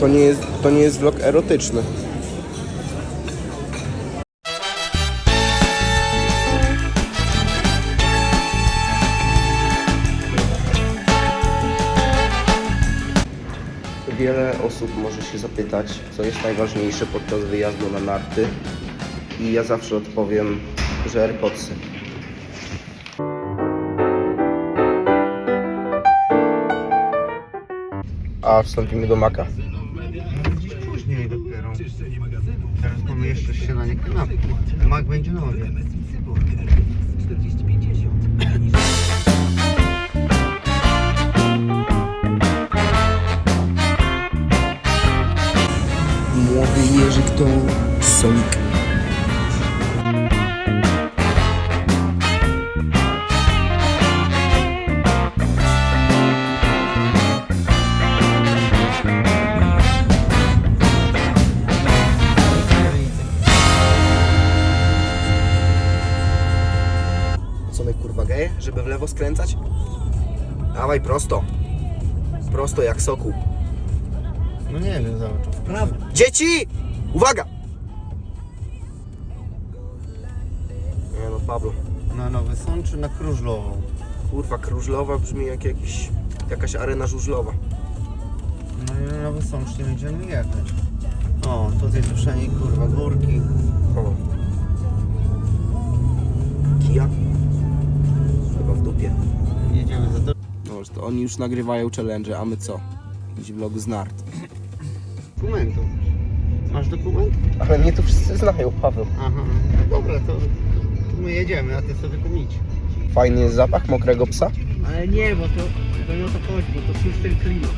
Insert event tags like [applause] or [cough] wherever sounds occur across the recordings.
To nie jest, to nie jest vlog erotyczny. Wiele osób może się zapytać, co jest najważniejsze podczas wyjazdu na narty. I ja zawsze odpowiem, że AirPodsy. A wstąpimy do Maka. Dziś później dopiero. Teraz mamy jeszcze śniadanie kanapki. Mak będzie nowy. Młody Żeby w lewo skręcać? Dawaj prosto. Prosto jak soku. No nie wiem, zobacz. W prawo. Dzieci! Uwaga! Nie no, Pablo. Na Nowy Sąd czy na Krużlową? Kurwa, krużlowa brzmi jak jakiś, jakaś arena żużlowa. No i na Nowy Sącz nie będziemy jechać. O, tutaj słyszenie kurwa górki. O. Kia? Dupie. Jedziemy za to. No, to oni już nagrywają challenge, a my co? Jakiś vlog z nart. dokumentu. Masz dokument? Ale mnie tu wszyscy znają, Paweł. Aha, no dobra, to, to my jedziemy, a ty sobie idź. Fajny jest zapach mokrego psa. Ale nie, bo to, to nie o to chodzi, bo to czuć ten klimat.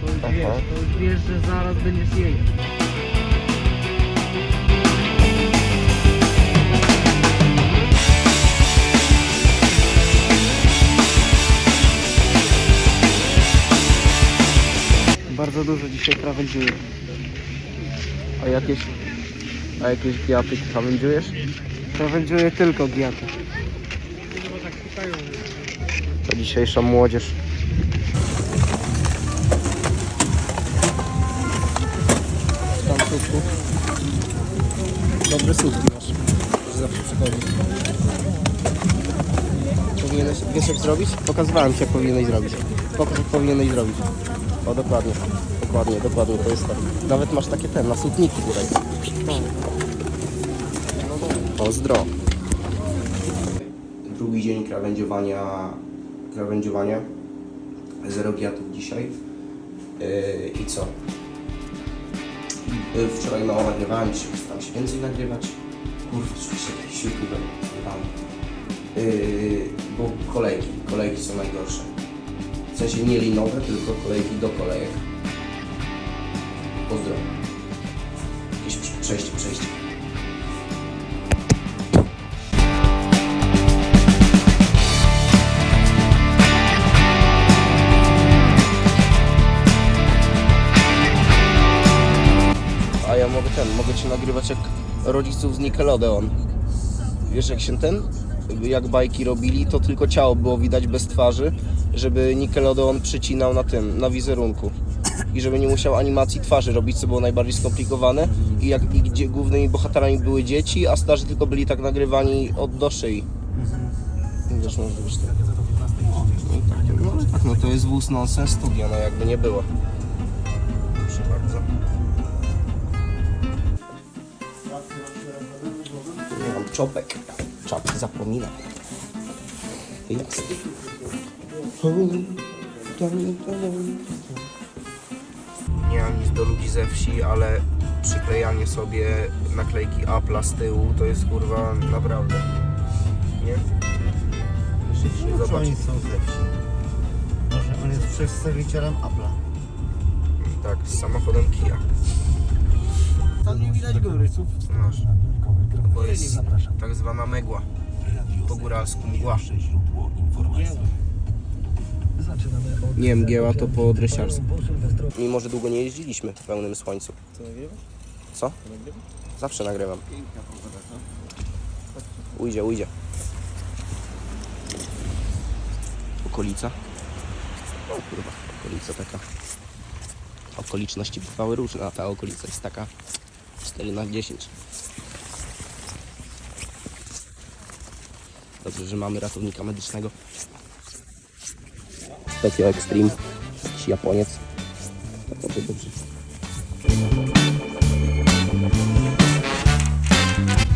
To już Aha. wiesz, to już wiesz, że zaraz będziesz jej. Bardzo dużo dzisiaj krawędziuje. A jakieś, a jakieś giaty krawędziujesz? Krawędziuje tylko giaty. To dzisiejsza młodzież. Tam sutku. Dobre sutki masz. Zawsze przychodzi. Powinieneś, wiesz jak zrobić? Pokazywałem ci jak powinieneś zrobić. Pokaż jak powinieneś zrobić. O dokładnie. Dokładnie, dokładnie, to jest to. Nawet masz takie ten, nasutniki tutaj. Pozdro. Drugi dzień krawędziowania, krawędziowania. Zero giatów dzisiaj. Yy, I co? Yy, Wczoraj mało nagrywałem, dzisiaj staram się więcej nagrywać. Kurwa, oczywiście jakiś youtuber. Yy, bo kolejki, kolejki są najgorsze. Sensie nie linowe, tylko kolejki do kolejek. Pozdro. Jakieś przejście, przejście. A ja mogę ten, mogę cię nagrywać jak rodziców z Nickelodeon. Wiesz jak się ten, jak bajki robili, to tylko ciało było widać bez twarzy, żeby Nickelodeon przycinał na tym, na wizerunku. I żeby nie musiał animacji twarzy robić, co było najbardziej skomplikowane. I jak i gdzie głównymi bohaterami były dzieci, a starzy tylko byli tak nagrywani od do szyi. Być tak. No, tak, no, tak, no to jest wóz nonsense studio, no jakby nie było. Proszę bardzo. Mam czopek. Czapki zapominam. Nie mam nic do ludzi ze wsi, ale przyklejanie sobie naklejki Apple'a z tyłu to jest kurwa naprawdę. Nie? Jeszcze Może Zobacz. oni są ze wsi. Może on jest przedstawicielem Apple'a. Tak, z samochodem Kia. Tam nie widać góry. Co masz? To jest tak zwana megła. Po góralsku mgła. Nie, mgieła to po dresiarsku. Mimo, że długo nie jeździliśmy w pełnym słońcu. Co? Zawsze nagrywam. Ujdzie, ujdzie. Okolica. O kurwa, okolica taka. okoliczności bywały różne, a ta okolica jest taka 4 na 10. Dobrze, że mamy ratownika medycznego. Tokyo Extreme, jakiś Japoniec. Naprawdę dobrze.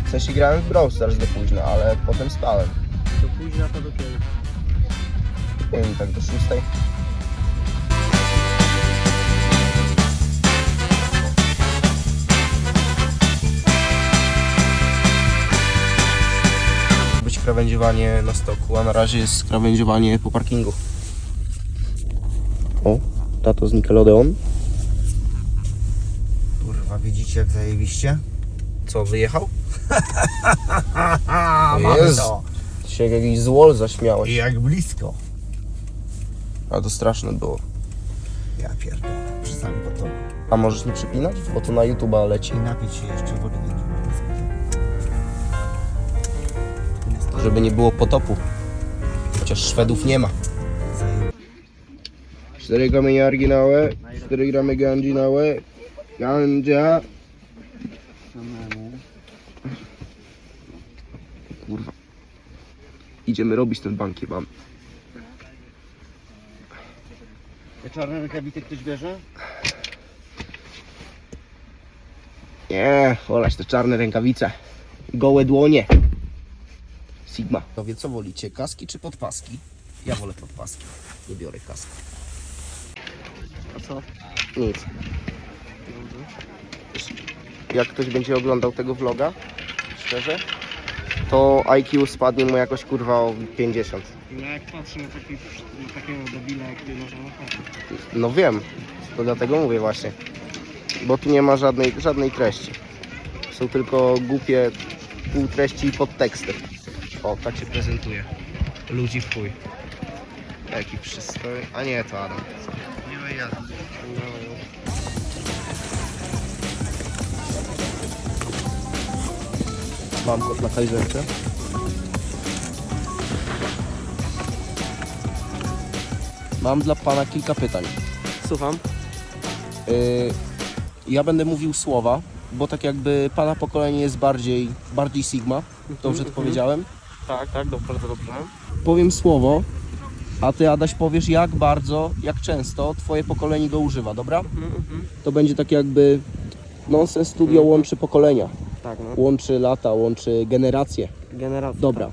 W sensie grałem w Brawl Stars do późna, ale potem spałem. Do późna to do kiedy? Nie wiem, tak do szóstej. Być krawędziowanie na stoku, a na razie jest krawędziowanie po parkingu. O, tato z Nickelodeon. Kurwa, widzicie jak zajebiście? Co, wyjechał? A, [laughs] O Jezu. Się jak jakiś złol zaśmiałeś. I jak blisko. A to straszne było. Ja pierdolę, przy samym potoku. A możesz nie przypinać? Bo to na YouTube'a leci. I napić się jeszcze wody. Żeby nie było potopu. Chociaż Szwedów nie ma. Zaje... 4 kamieniarki na łeb, 4 gramy gandzi na łeb, gandzia. Kurwa. Idziemy robić ten banki, mam. Te czarne rękawice ktoś bierze? Nie, olać te czarne rękawice. Gołe dłonie. Sigma. To wie co wolicie, kaski czy podpaski? Ja wolę podpaski. Nie biorę kaski. Co? Nic. Jak ktoś będzie oglądał tego vloga, szczerze, to IQ spadnie mu jakoś kurwa o 50. No jak patrzę na, taki, na takiego debila jak ty, no to. No wiem, to dlatego mówię właśnie. Bo tu nie ma żadnej, żadnej treści. Są tylko głupie półtreści i podteksty. O, tak się prezentuje. Ludzi w chuj. Jaki przystoj. A nie, to Adam. Ma jazdy. Mam kot na kajzerce. Mam dla pana kilka pytań. Słucham? Yy, ja będę mówił słowa, bo tak jakby pana pokolenie jest bardziej, bardziej Sigma. Dobrze to Mhm, powiedziałem? Tak, tak, dobrze, bardzo dobrze. Powiem słowo, a ty Adaś powiesz jak bardzo, jak często twoje pokolenie go używa, dobra? Mhm, To będzie tak jakby Nonsense Studio łączy pokolenia, Tak, no. łączy lata, łączy generacje. Generacja. Dobra.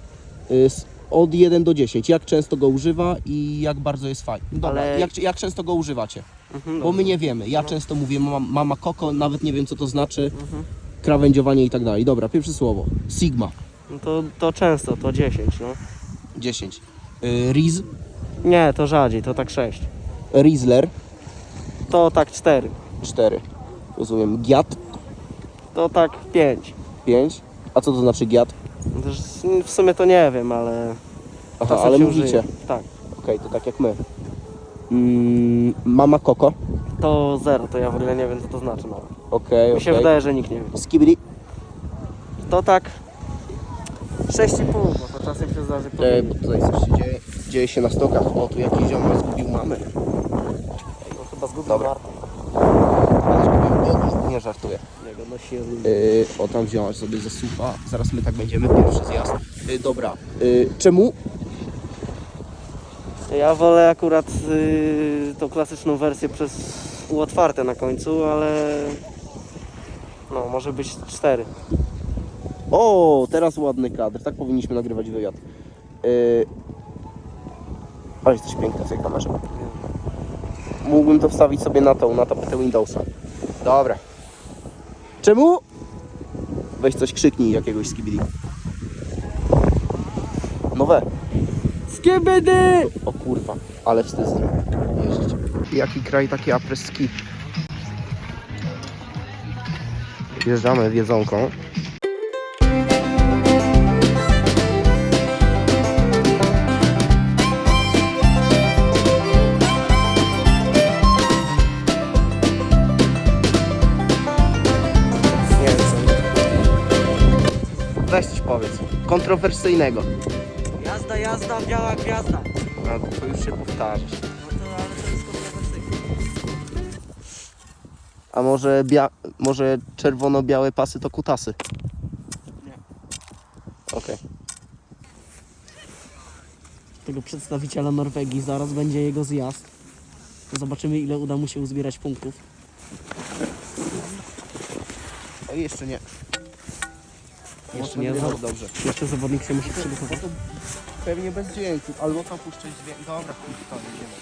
Y, s- Od 1 do 10. Jak często go używa i jak bardzo jest fajny? Dobra. Ale- Jak, jak często go używacie? Mhm, Bo my nie wiemy. Ja często mówię mama, mama koko, nawet nie wiem co to znaczy. Mhm. Krawędziowanie i tak dalej. Dobra, pierwsze słowo. Sigma. No to, to często, to 10, no. 10. Y, Riz. Nie, to rzadziej, to tak 6. Rizzler. To tak 4. 4. Rozumiem. Giat. To tak 5. 5. A co to znaczy giat? W sumie to nie wiem, ale... Aha, ale się mówicie. użyje. Tak. Okej, to tak jak my. Mm, mama koko. To 0, to ja w ogóle nie wiem co to znaczy nawet. Okej, Mi się okej. wydaje, że nikt nie wie. Skibidi. To tak 6,5, bo to czasem się zdarzy Ej, powiedzieć. bo tutaj coś się dzieje. Dzieje się na stokach. O, tu jakiś ziomek zgubił mamę. No chyba zgubił Dobra. Nie żartuję. Yy, o, tam wziąłeś sobie ze supa. Zaraz my tak będziemy, pierwszy zjazd. Yy, dobra. Yy, czemu? Ja wolę akurat y, tą klasyczną wersję przez U otwarte na końcu, ale no może być 4. O, teraz ładny kadr. Tak powinniśmy nagrywać wywiad. Yy, ale jesteś piękna w tej kamerze. Mógłbym to wstawić sobie na tą, na tapetę Windowsa. Dobra. Czemu? Weź coś krzyknij jakiegoś skibidi. Nowe. Skiebedy! O kurwa, ale wstyd jeździć. Jaki kraj, taki apreski. Wjeżdżamy w jedzonką. Weź coś powiedz. Kontrowersyjnego. Jazda, jazda, biała gwiazda. A to już się powtarzasz. No to ale to jest kontrowersyjne. A może, bia... może czerwono-białe pasy to kutasy? Nie. Okej. Tego przedstawiciela Norwegii, zaraz będzie jego zjazd. Zobaczymy ile uda mu się uzbierać punktów. Okay. Jeszcze nie. Jeszcze nie, za- dobrze. Jeszcze zawodnik się musi przygotować. Pewnie bez dźwięku, albo tam puszczać dźwięk. Dobra, chuj, to jedziemy.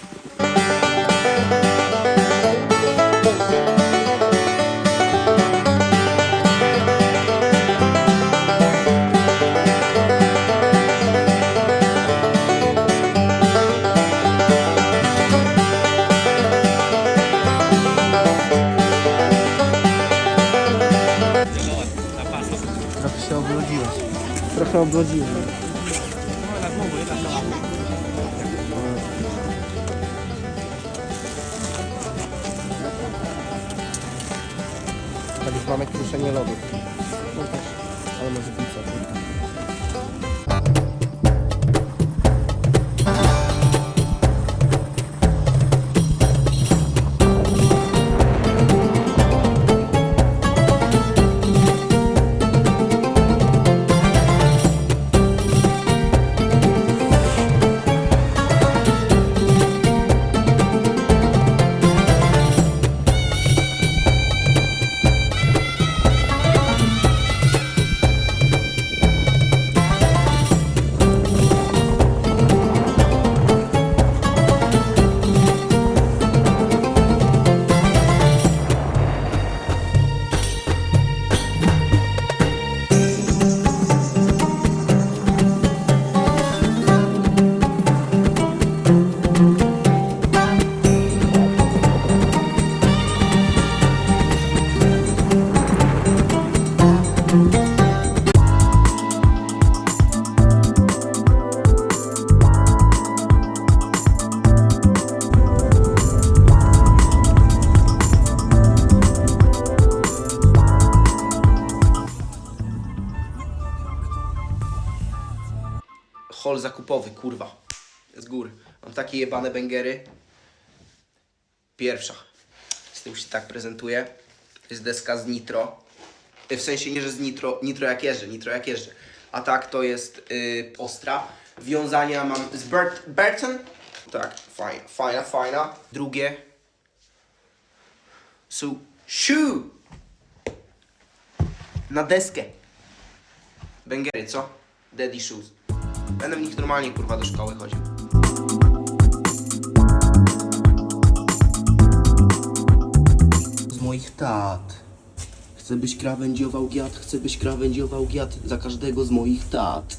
Trochę obrodziłem. Tak już mamy kruszenie lodu. No też. Ale może pizza. Hol zakupowy, kurwa. Z góry. Mam takie jebane bęgery. Pierwsza. Z tym się tak prezentuje. To jest deska z nitro. Y, W sensie nie, że z nitro, nitro jak jeżdżę, nitro jak jeżdżę. A tak to jest y, ostra. Wiązania mam z Bert, Burton. Tak, fajna, fajna, fajna. Drugie. Są shoe. Na deskę. Bęgery, co? Daddy shoes. Będę w nich normalnie kurwa do szkoły chodził. Z moich tat. Chcę byś krawędziował giat, chcę byś krawędziował giat za każdego z moich tat.